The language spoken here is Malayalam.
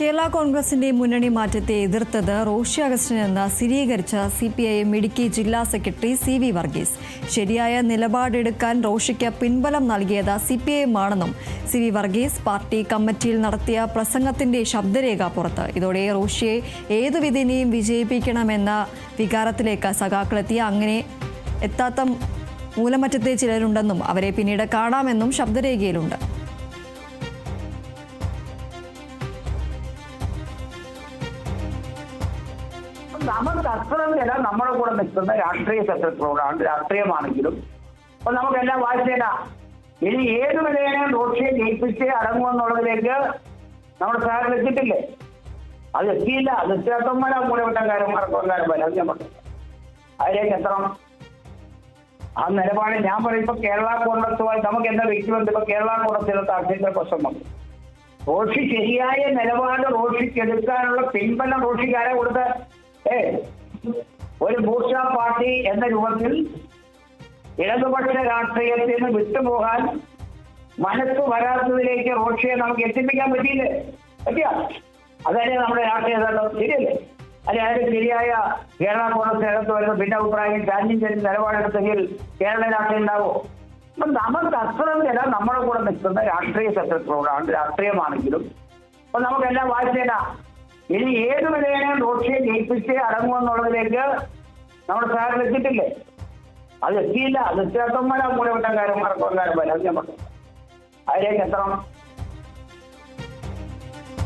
കേരള കോൺഗ്രസിന്റെ മുന്നണി മാറ്റത്തെ എതിർത്തത് റോഷി അഗസ്റ്റിൻ എന്ന് സ്ഥിരീകരിച്ച C P I M Idukki ജില്ലാ സെക്രട്ടറി സി വി വർഗീസ്. ശരിയായ നിലപാടെടുക്കാൻ റോഷിക്ക് പിൻബലം നൽകിയത് സി പി ഐ എം ആണെന്നും സി വി വർഗീസ് പാർട്ടി കമ്മിറ്റിയിൽ നടത്തിയ പ്രസംഗത്തിന്റെ ശബ്ദരേഖ പുറത്ത്. ഇതോടെ റോഷിയെ ഏതു വിധിനെയും വിജയിപ്പിക്കണമെന്ന വികാരത്തിലേക്ക് സഖാക്കളെത്തിയ അങ്ങനെ എത്താത്ത മൂലമറ്റത്തെ ചിലരുണ്ടെന്നും അവരെ പിന്നീട് കാണാമെന്നും ശബ്ദരേഖയിലുണ്ട്. ചില നമ്മുടെ കൂടെ നിൽക്കുന്ന രാഷ്ട്രീയ സെക്രട്ടറിയോടാണ് രാഷ്ട്രീയമാണെങ്കിലും അപ്പൊ നമുക്കെല്ലാം വായിച്ചേല ഇനി ഏത് വിധേനയും റോഷിയെ ജയിപ്പിച്ച് അടങ്ങുമെന്നുള്ളതിലേക്ക് നമ്മുടെ സാറിൽ എത്തിയിട്ടില്ലേ? അത് എത്തിയില്ല. അത് എത്തിയാത്തന്മാരാ മൂലവട്ടക്കാരും മറക്കക്കാരും വരെ അത് ഞാൻ പറഞ്ഞു. അതിലേക്ക് എത്തണം. ആ നിലപാട് ഞാൻ പറയും ഇപ്പൊ കേരള കോൺഗ്രസുമായി നമുക്ക് എന്താ വ്യക്തിബന്ധം? ഇപ്പൊ കേരള കോൺഗ്രസിലത്തെ അഭ്യന്തര പ്രശ്നം വന്നു റോഷി ശരിയായ നിലപാട് റോഷിക്ക് എടുക്കാനുള്ള പിൻബലം റോഷിക്കാരെ കൊടുത്ത് ഒരു ബൂർഷ പാർട്ടി എന്ന രൂപത്തിൽ ഇടതുപക്ഷ രാഷ്ട്രീയത്തിൽ നിന്ന് വിട്ടുപോകാൻ മനസ്സ് വരാത്തതിലേക്ക് റോഷയെ നമുക്ക് എത്തിപ്പിക്കാൻ പറ്റിയില്ലേ? പറ്റിയ? അതല്ലേ നമ്മുടെ രാഷ്ട്രീയ നേതൃത്വം ശരിയല്ലേ? അല്ലെ അതിന് ശരിയായ കേരള കോൺഗ്രസ് നേതൃത്വം വരുന്ന. ഭിന്നഭിപ്രായം ചാഞ്ഞും ചെയ്യുന്ന നിലപാടെടുത്തെങ്കിൽ കേരള രാഷ്ട്രീയം ഉണ്ടാവോ? അപ്പൊ നമുക്ക് അത്രയും ചില നമ്മുടെ കൂടെ നിൽക്കുന്ന രാഷ്ട്രീയ സെക്രട്ടറിയോടാണ് രാഷ്ട്രീയമാണെങ്കിലും. അപ്പൊ നമുക്കെല്ലാം വായിച്ചേരാ ഇനി ഏത് വിധേനയും റോഷിയെ ജയിപ്പിച്ച് അടങ്ങുമെന്നുള്ളതിലേക്ക് നമ്മുടെ സാറിൽ എത്തിയിട്ടില്ലേ? അത് എത്തിയില്ല. അത് കൂടെ മൂലവട്ടക്കാരും മറക്കക്കാരും വരെ ഞാൻ പറഞ്ഞു. അതിലേക്ക് എത്തണം.